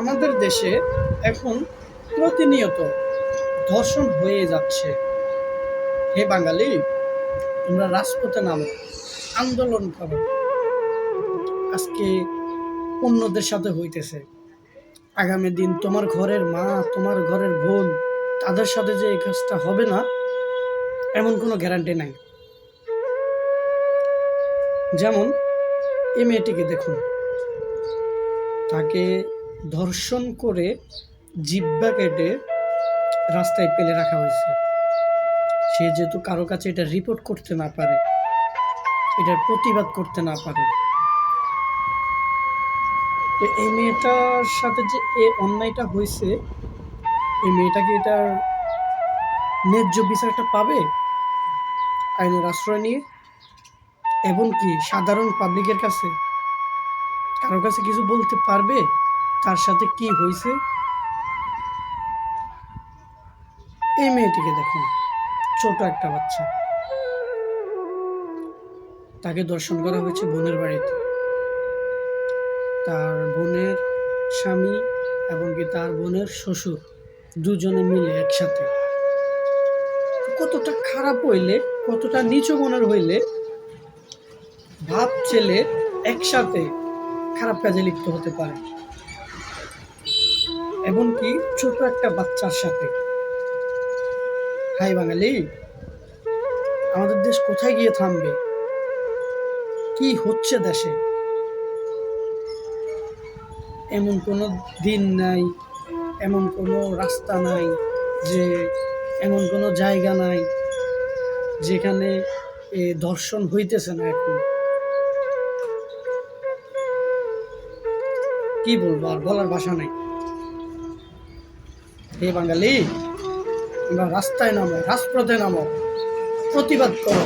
আমাদের দেশে এখন প্রতিনিয়ত ধর্ষণ হয়ে যাচ্ছে। হে বাঙালি, তোমরা রাজপথে নামো, আন্দোলন করো। আজকে অন্যদের সাথে হইতেছে। আগামী দিন তোমার ঘরের মা, তোমার ঘরের বোন, তাদের সাথে যে এই কাজটা হবে না, এমন কোনো গ্যারান্টি নাই। যেমন, এই মেয়েটিকে দেখুন। তাকে ধর্ষণ করে জিব্বা কেটে রাস্তায় পেলে রাখা হয়েছে। সে যেহেতু কারও কাছে এটা রিপোর্ট করতে না পারে, এটার প্রতিবাদ করতে না পারে। তো এই মেয়েটার সাথে যে এ অন্যায়টা হয়েছে, এই মেয়েটাকে এটার ন্যায্য বিচারটা পাবে? আইনের আশ্রয় নিয়ে এবং কি সাধারণ পাবলিকের কাছে? কারও কাছে কিছু বলতে পারবে? তার সাথে কি হয়েছে? এই মেয়েটিকে দেখুন। ছোট একটা বাচ্চা। তাকে দর্শন করা হয়েছে বোনের বাড়িতে। তার বোনের স্বামী এবং কি তার বোনের শ্বশুর দুজনে মিলে একসাথে। কতটা খারাপ হইলে, কতটা নিচু মনের হইলে ভাব ছেলে একসাথে খারাপ কাজে লিপ্ত হতে পারে। এমনকি ছোট একটা বাচ্চার সাথে। হাই বাঙালি, আমাদের দেশ কোথায় গিয়ে থামবে? কি হচ্ছে দেশে? এমন কোনো দিন নাই, এমন কোনো রাস্তা নাই যে, এমন কোনো জায়গা নাই যেখানে দর্শন হইতেছে না এখন। কি বলব আর বলার ভাষা নাই। হে বাঙালি, তোমরা রাস্তায় নামো, রাজপথে নামো, প্রতিবাদ করো।